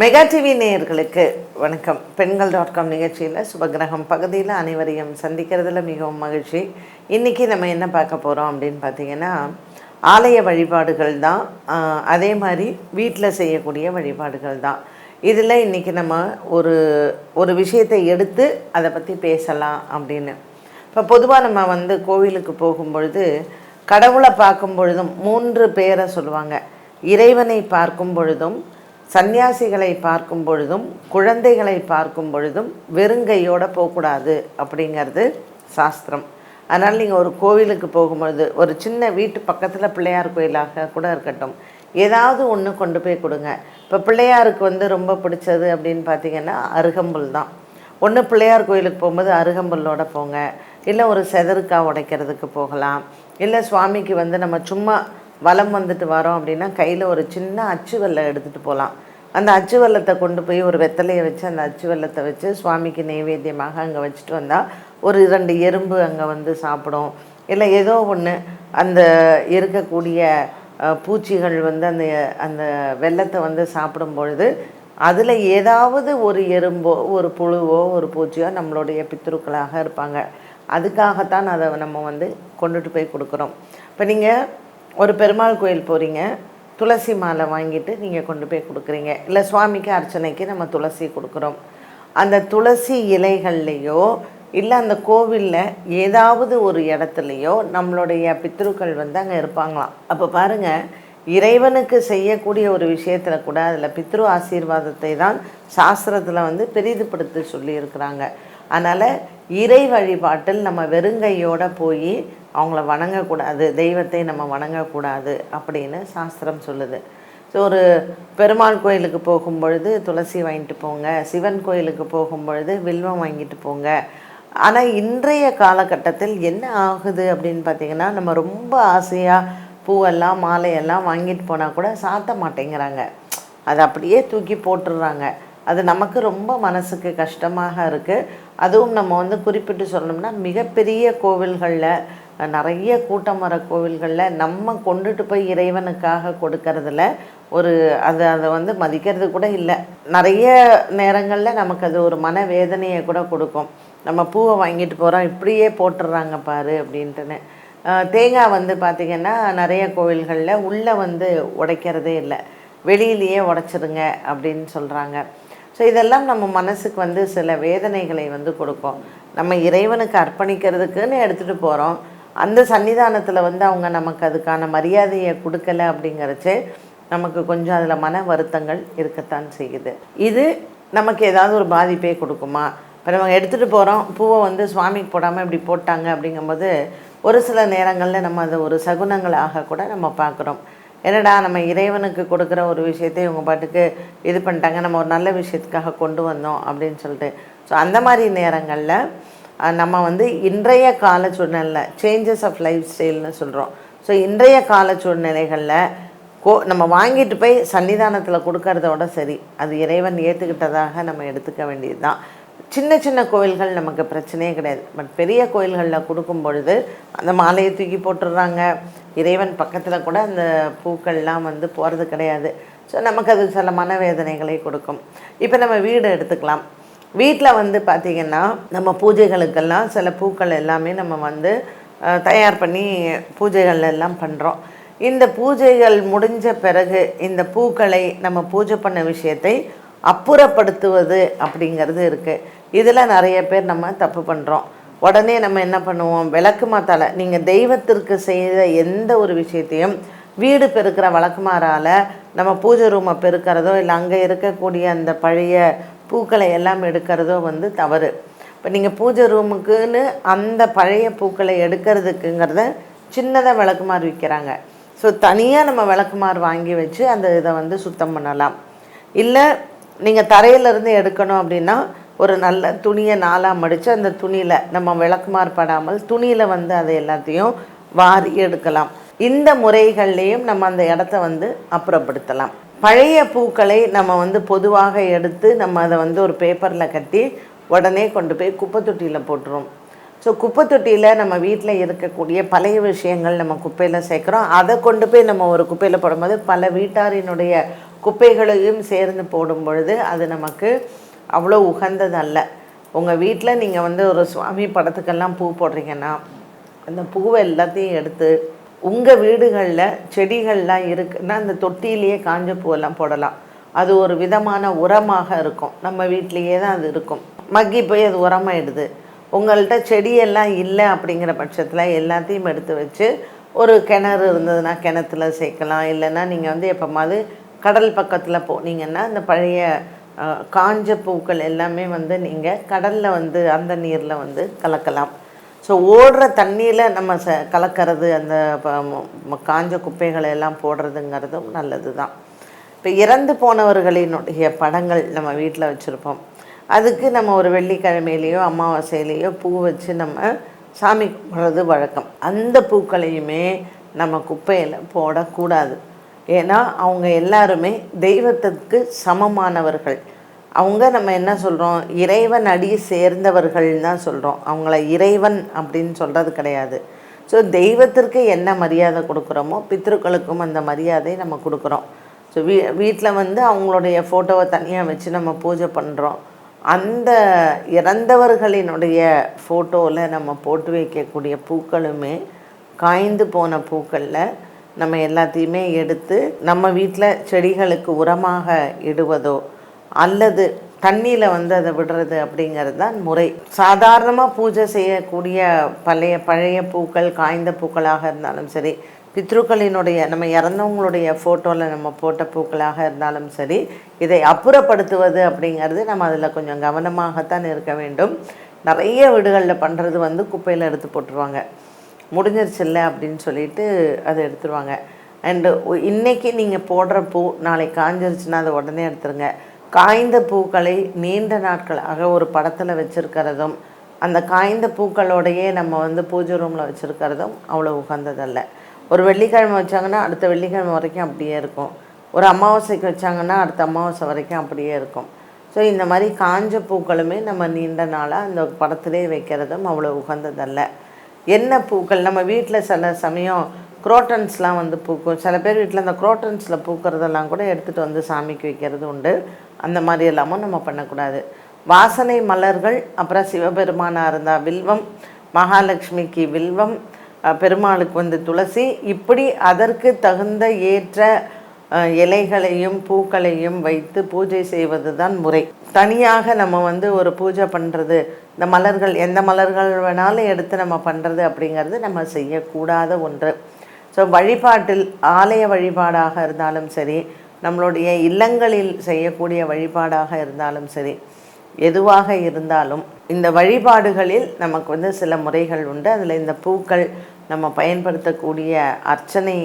Mega TV நேயர்களுக்கு வணக்கம். பெண்கள் டாட் காம் நிகழ்ச்சியில் சுபகிரகம் பகுதியில் அனைவரையும் சந்திக்கிறதுல மிகவும் மகிழ்ச்சி. இன்றைக்கி நம்ம என்ன பார்க்க போகிறோம் அப்படின்னு பார்த்தீங்கன்னா ஆலய வழிபாடுகள் தான். அதே மாதிரி வீட்டில் செய்யக்கூடிய வழிபாடுகள் தான். இதில் இன்றைக்கி நம்ம ஒரு ஒரு விஷயத்தை எடுத்து அதை பற்றி பேசலாம் அப்படின்னு. இப்போ பொதுவாக நம்ம வந்து கோவிலுக்கு போகும்பொழுது கடவுளை பார்க்கும் பொழுதும் மூன்று பேரை சொல்லுவாங்க. இறைவனை பார்க்கும் பொழுதும் சந்நியாசிகளை பார்க்கும் பொழுதும் குழந்தைகளை பார்க்கும் பொழுதும் வெறுங்கையோடு போகக்கூடாது அப்படிங்கிறது சாஸ்திரம். அதனால் நீங்கள் ஒரு கோவிலுக்கு போகும்பொழுது ஒரு சின்ன வீட்டு பக்கத்தில் பிள்ளையார் கோயிலாக கூட இருக்கட்டும் ஏதாவது ஒன்று கொண்டு போய் கொடுங்க. இப்போ பிள்ளையாருக்கு வந்து ரொம்ப பிடிச்சது அப்படின்னு பார்த்தீங்கன்னா அருகம்புல் தான். ஒன்று பிள்ளையார் கோயிலுக்கு போகும்போது அருகம்புல்லோட போங்க. இல்லை ஒரு செதறுக்காய் உடைக்கிறதுக்கு போகலாம். இல்லை சுவாமிக்கு வந்து நம்ம சும்மா வலம் வந்துட்டு வரோம் அப்படின்னா கையில் ஒரு சின்ன அச்சு வெல்லம் எடுத்துகிட்டு போகலாம் அந்த அச்சு வெல்லத்தை கொண்டு போய் ஒரு வெத்தலையை வச்சு அந்த அச்சு வெல்லத்தை வச்சு சுவாமிக்கு நைவேத்தியமாக அங்கே வச்சுட்டு வந்தால் ஒரு இரண்டு எறும்பு அங்கே வந்து சாப்பிடும். இல்லை ஏதோ ஒன்று அந்த இருக்கக்கூடிய பூச்சிகள் வந்து அந்த அந்த வெல்லத்தை வந்து சாப்பிடும் பொழுது அதில் ஏதாவது ஒரு எறும்போ ஒரு புழுவோ ஒரு பூச்சியோ நம்மளுடைய பித்ருக்களாக இருப்பாங்க. அதுக்காகத்தான் அதை நம்ம வந்து கொண்டுட்டு போய் கொடுக்குறோம். இப்போ நீங்கள் ஒரு பெருமாள் கோயில் போகிறீங்க துளசி மாலை வாங்கிட்டு நீங்கள் கொண்டு போய் கொடுக்குறீங்க. இல்லை சுவாமிக்கு அர்ச்சனைக்கு நம்ம துளசி கொடுக்குறோம். அந்த துளசி இலைகள்லேயோ இல்லை அந்த கோவிலில் ஏதாவது ஒரு இடத்துலையோ நம்மளுடைய பித்ருக்கள் வந்து அங்கே இருப்பாங்களாம். அப்போ பாருங்கள் இறைவனுக்கு செய்யக்கூடிய ஒரு விஷயத்தில் கூட அதில் பித்ரு ஆசீர்வாதத்தை தான் சாஸ்திரத்தில் வந்து பெரிதுபடுத்தி சொல்லியிருக்கிறாங்க. அதனால் இறை வழிபாட்டில் நம்ம வெறுங்கையோட போய் அவங்கள வணங்கக்கூடாது தெய்வத்தை நம்ம வணங்கக்கூடாது அப்படின்னு சாஸ்திரம் சொல்லுது. ஸோ ஒரு பெருமாள் கோயிலுக்கு போகும்பொழுது துளசி வாங்கிட்டு போங்க சிவன் கோயிலுக்கு போகும்பொழுது வில்வம் வாங்கிட்டு போங்க. ஆனால் இன்றைய காலகட்டத்தில் என்ன ஆகுது அப்படின்னு பார்த்தீங்கன்னா நம்ம ரொம்ப ஆசையாக பூவெல்லாம் மாலையெல்லாம் வாங்கிட்டு போனால் கூட சாத்த மாட்டேங்கிறாங்க. அதை அப்படியே தூக்கி போட்டுடுறாங்க அது நமக்கு ரொம்ப மனசுக்கு கஷ்டமாக இருக்குது அதுவும் நம்ம வந்து குறிப்பிட்டு சொல்லணும்னா மிகப்பெரிய கோவில்களில் நிறைய கூட்டம் வர கோவில்களில் நம்ம கொண்டுட்டு போய் இறைவனுக்காக கொடுக்கறதுல ஒரு அது அதை வந்து மதிக்கிறது கூட இல்லை. நிறைய நேரங்களில் நமக்கு அது ஒரு மன வேதனையை கூட கொடுக்கும். நம்ம பூவை வாங்கிட்டு போகிறோம் இப்படியே போட்டுடுறாங்க பாரு அப்படின்ட்டுன்னு. தேங்காய் வந்து பார்த்திங்கன்னா நிறைய கோவில்களில் உள்ளே வந்து உடைக்கிறதே இல்லை. வெளியிலேயே உடைச்சிருங்க அப்படின்னு சொல்கிறாங்க ஸோ இதெல்லாம் நம்ம மனசுக்கு வந்து சில வேதனைகளை வந்து கொடுக்கும். நம்ம இறைவனுக்கு அர்ப்பணிக்கிறதுக்குன்னு எடுத்துகிட்டு போகிறோம் அந்த சன்னிதானத்தில் வந்து அவங்க நமக்கு அதுக்கான மரியாதையை கொடுக்கல அப்படிங்கிறச்சே நமக்கு கொஞ்சம் அதில் மன வருத்தங்கள் இருக்கத்தான் செய்யுது. இது நமக்கு ஏதாவது ஒரு பாதிப்பே கொடுக்குமா? இப்போ நம்ம எடுத்துகிட்டு போகிறோம் பூவை வந்து சுவாமிக்கு போடாமல் இப்படி போட்டாங்க அப்படிங்கும்போது ஒரு சில நேரங்களில் நம்ம அதை ஒரு சகுனங்களாக கூட நம்ம பார்க்குறோம். என்னடா நம்ம இறைவனுக்கு கொடுக்குற ஒரு விஷயத்தை இவங்க பாட்டுக்கு இது பண்ணிட்டாங்க நம்ம ஒரு நல்ல விஷயத்துக்காக கொண்டு வந்தோம் அப்படின்னு சொல்லிட்டு. ஸோ அந்த மாதிரி நேரங்களில் நம்ம வந்து இன்றைய கால சூழ்நிலை சேஞ்சஸ் ஆஃப் லைஃப் ஸ்டைல்னு சொல்கிறோம் ஸோ இன்றைய கால சூழ்நிலைகளில் கோ நம்ம வாங்கிட்டு போய் சன்னிதானத்தில் கொடுக்கறதோட சரி. அது இறைவன் ஏற்றுக்கிட்டதாக நம்ம எடுத்துக்க வேண்டியது தான் சின்ன சின்ன கோயில்கள் நமக்கு பிரச்சனையே கிடையாது. பட் பெரிய கோயில்களில் கொடுக்கும் பொழுது அந்த மாலையை தூக்கி போட்டுடுறாங்க. இறைவன் பக்கத்தில் கூட அந்த பூக்கள்லாம் வந்து போகிறது கிடையாது. ஸோ நமக்கு அது சில மனவேதனைகளை கொடுக்கும். இப்போ நம்ம வீடு எடுத்துக்கலாம். வீட்டில் வந்து பார்த்திங்கன்னா நம்ம பூஜைகளுக்கெல்லாம் சில பூக்கள் எல்லாமே நம்ம வந்து தயார் பண்ணி பூஜைகள் எல்லாம் பண்ணுறோம் இந்த பூஜைகள் முடிஞ்ச பிறகு இந்த பூக்களை நம்ம பூஜை பண்ண விஷயத்தை அப்புறப்படுத்துவது அப்படிங்கிறது இருக்குது இதில் நிறைய பேர் நம்ம தப்பு பண்ணுறோம் உடனே நம்ம என்ன பண்ணுவோம்? விளக்கு மாத்தால் நீங்கள் தெய்வத்திற்கு செய்த எந்த ஒரு விஷயத்தையும் வீடு பெருக்கிற வழக்குமாறால் நம்ம பூஜை ரூமை பெருக்கிறதோ இல்லை அங்கே இருக்கக்கூடிய அந்த பழைய பூக்களை எல்லாம் எடுக்கிறதோ வந்து தவறு. இப்போ நீங்கள் பூஜை ரூமுக்குன்னு அந்த பழைய பூக்களை எடுக்கிறதுக்குங்கிறத சின்னதாக விளக்குமாறு விற்கிறாங்க ஸோ தனியாக நம்ம விளக்குமாறு வாங்கி வச்சு அந்த இதை வந்து சுத்தம் பண்ணலாம். இல்லை நீங்கள் தரையிலேருந்து எடுக்கணும் அப்படின்னா ஒரு நல்ல துணியை நாளாக மடித்து அந்த துணியில் நம்ம விளக்குமாறு படாமல் துணியில் வந்து அதை எல்லாத்தையும் வாரி எடுக்கலாம். இந்த முறைகள்லேயும் நம்ம அந்த இடத்த வந்து அப்புறப்படுத்தலாம். பழைய பூக்களை நம்ம வந்து பொதுவாக எடுத்து நம்ம அதை வந்து ஒரு பேப்பரில் கட்டி உடனே கொண்டு போய் குப்பை தொட்டியில் போட்டுரும். ஸோ குப்பை தொட்டியில் நம்ம வீட்டில் இருக்கக்கூடிய பழைய விஷயங்கள் நம்ம குப்பையில் சேர்க்குறோம். அதை கொண்டு போய் நம்ம ஒரு குப்பையில் போடும்போது பல வீட்டாரினுடைய குப்பைகளையும் சேர்ந்து போடும் பொழுது அது நமக்கு அவ்வளோ உகந்ததல்ல. உங்கள் வீட்டில் நீங்கள் வந்து ஒரு சுவாமி படத்துக்கெல்லாம் பூ போடுறீங்கன்னா அந்த பூவை எல்லாத்தையும் எடுத்து உங்கள் வீடுகளில் செடிகள்லாம் இருக்குன்னா அந்த தொட்டியிலேயே காஞ்ச பூவெல்லாம் போடலாம். அது ஒரு விதமான உரமாக இருக்கும். நம்ம வீட்டிலையே தான் அது இருக்கும். மக்கி போய் அது உரமாயிடுது. உங்கள்கிட்ட செடியெல்லாம் இல்லை அப்படிங்கிற பட்சத்தில் எல்லாத்தையும் எடுத்து வச்சு ஒரு கிணறு இருந்ததுன்னா கிணத்துல சேர்க்கலாம். இல்லைன்னா நீங்கள் வந்து எப்போமாவது கடல் பக்கத்தில் போனீங்கன்னா அந்த பழைய காஞ்ச பூக்கள் எல்லாமே வந்து நீங்கள் கடலில் வந்து அந்த நீரில் வந்து கலக்கலாம். ஸோ ஓடுற தண்ணியில் நம்ம ச கலக்கிறது அந்த ப- காஞ்ச குப்பைகளை எல்லாம் போடுறதுங்கிறதும் நல்லது தான் இப்போ இறந்து போனவர்களினுடைய படங்கள் நம்ம வீட்டில் வச்சுருப்போம். அதுக்கு நம்ம ஒரு வெள்ளிக்கிழமையிலையோ அமாவாசையிலையோ பூ வச்சு நம்ம சாமி கும்பிட்றது வழக்கம். அந்த பூக்களையுமே நம்ம குப்பையில் போடக்கூடாது. ஏன்னா அவங்க எல்லாருமே தெய்வத்துக்கு சமமானவர்கள். அவங்க நம்ம என்ன சொல்கிறோம் இறைவன் அடி சேர்ந்தவர்கள் தான் சொல்கிறோம் அவங்கள இறைவன் அப்படின்னு சொல்கிறது கிடையாது. ஸோ தெய்வத்திற்கு என்ன மரியாதை கொடுக்குறோமோ பித்ருக்களுக்கும் அந்த மரியாதை நம்ம கொடுக்குறோம். ஸோ வீ வீட்டில் வந்து அவங்களுடைய ஃபோட்டோவை தனியாக வச்சு நம்ம பூஜை பண்ணுறோம் அந்த இறந்தவர்களினுடைய ஃபோட்டோவில் நம்ம போட்டு வைக்கக்கூடிய பூக்களுமே காய்ந்து போன பூக்களில் நம்ம எல்லாத்தையுமே எடுத்து நம்ம வீட்டில் செடிகளுக்கு உரமாக இடுவதோ அல்லது தண்ணியில் வந்து அதை விடுறது அப்படிங்கிறது தான் முறை. சாதாரணமாக பூஜை செய்யக்கூடிய பழைய பழைய பூக்கள் காய்ந்த பூக்களாக இருந்தாலும் சரி பித்ருக்களினுடைய நம்ம இறந்தவங்களுடைய ஃபோட்டோவில் நம்ம போட்ட பூக்களாக இருந்தாலும் சரி இதை அப்புறப்படுத்துவது அப்படிங்கிறது நம்ம அதில் கொஞ்சம் கவனமாகத்தான் இருக்க வேண்டும். நிறைய வீடுகளில் பண்ணுறது வந்து குப்பையில் எடுத்து போட்டுருவாங்க. முடிஞ்சிருச்சுல்ல அப்படின்னு சொல்லிட்டு அதை எடுத்துருவாங்க. அண்டு இன்னைக்கு நீங்கள் போடுற பூ நாளைக்கு காஞ்சிருச்சுன்னா அதை உடனே எடுத்துருங்க. காய்ந்த பூக்களை நீண்ட நாட்களாக ஒரு படத்தில் வச்சுருக்கிறதும் அந்த காய்ந்த பூக்களோடையே நம்ம வந்து பூஜை ரூமில் வச்சுருக்கிறதும் அவ்வளோ உகந்ததல்ல. ஒரு வெள்ளிக்கிழமை வச்சாங்கன்னா அடுத்த வெள்ளிக்கிழமை வரைக்கும் அப்படியே இருக்கும். ஒரு அமாவாசைக்கு வச்சாங்கன்னா அடுத்த அமாவாசை வரைக்கும் அப்படியே இருக்கும். ஸோ இந்த மாதிரி காஞ்ச பூக்களுமே நம்ம நீண்ட நாளாக அந்த படத்திலே வைக்கிறதும் அவ்வளோ உகந்ததல்ல. என்ன பூக்கள்? நம்ம வீட்டில் சில சமயம் குரோட்டன்ஸ்லாம் வந்து பூக்கும். சில பேர் வீட்டில் அந்த குரோட்டன்ஸில் பூக்கிறதெல்லாம் கூட எடுத்துகிட்டு வந்து சாமிக்கு வைக்கிறது உண்டு. அந்த மாதிரி எல்லாமும் நம்ம பண்ணக்கூடாது. வாசனை மலர்கள் அப்புறம் சிவபெருமானாக இருந்தால் வில்வம் மகாலட்சுமிக்கு வில்வம் பெருமாளுக்கு வந்து துளசி. இப்படி அதற்கு தகுந்த ஏற்ற இலைகளையும் பூக்களையும் வைத்து பூஜை செய்வது தான் முறை. தனியாக நம்ம வந்து ஒரு பூஜை பண்ணுறது இந்த மலர்கள் எந்த மலர்கள் வேணாலும் எடுத்து நம்ம பண்ணுறது அப்படிங்கிறது நம்ம செய்யக்கூடாத ஒன்று. ஸோ வழிபாட்டில் ஆலய வழிபாடாக இருந்தாலும் சரி நம்மளுடைய இல்லங்களில் செய்யக்கூடிய வழிபாடாக இருந்தாலும் சரி எதுவாக இருந்தாலும் இந்த வழிபாடுகளில் நமக்கு வந்து சில முறைகள் உண்டு. அதில் இந்த பூக்கள் நம்ம பயன்படுத்தக்கூடிய அர்ச்சனை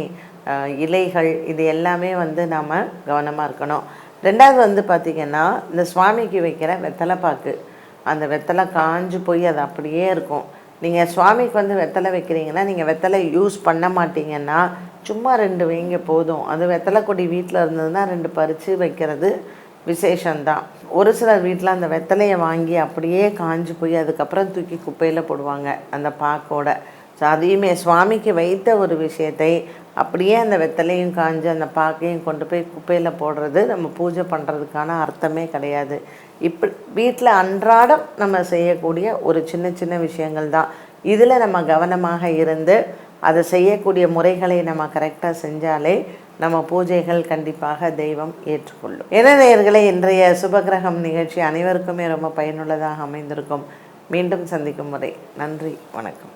இலைகள் இது எல்லாமே வந்து நாம் கவனமாக இருக்கணும். ரெண்டாவது வந்து பார்த்திங்கன்னா இந்த சுவாமிக்கு வைக்கிற வெத்தலை பாக்கு. அந்த வெத்தலை காஞ்சு போய் அது அப்படியே இருக்கும். நீங்கள் சுவாமிக்கு வந்து வெத்தலை வைக்கிறீங்கன்னா நீங்கள் வெத்தலை யூஸ் பண்ண மாட்டீங்கன்னா சும்மா ரெண்டு வைங்க போதும். அது வெத்தலை கொடி வீட்டில் இருந்ததுன்னா ரெண்டு பறித்து வைக்கிறது விசேஷந்தான் ஒரு சிலர் வீட்டில் அந்த வெத்தலையை வாங்கி அப்படியே காஞ்சு போய் அதுக்கப்புறம் தூக்கி குப்பையில் போடுவாங்க அந்த பாக்கோட. ஸோ அதையுமே சுவாமிக்கு வைத்த ஒரு விஷயத்தை அப்படியே அந்த வெத்தலையும் காஞ்சு அந்த பாக்கையும் கொண்டு போய் குப்பையில் போடுறது நம்ம பூஜை பண்ணுறதுக்கான அர்த்தமே கிடையாது. இப்படி வீட்டில் அன்றாடம் நம்ம செய்யக்கூடிய ஒரு சின்ன சின்ன விஷயங்கள் தான். இதில் நம்ம கவனமாக இருந்து அதை செய்யக்கூடிய முறைகளை நம்ம கரெக்டாக செஞ்சாலே நம்ம பூஜைகள் கண்டிப்பாக தெய்வம் ஏற்றுக்கொள்ளும். என்ன நேர்களை இன்றைய சுபகிரகம் நிகழ்ச்சி அனைவருக்குமே ரொம்ப பயனுள்ளதாக அமைந்திருக்கும். மீண்டும் சந்திக்கும் முறை. நன்றி வணக்கம்.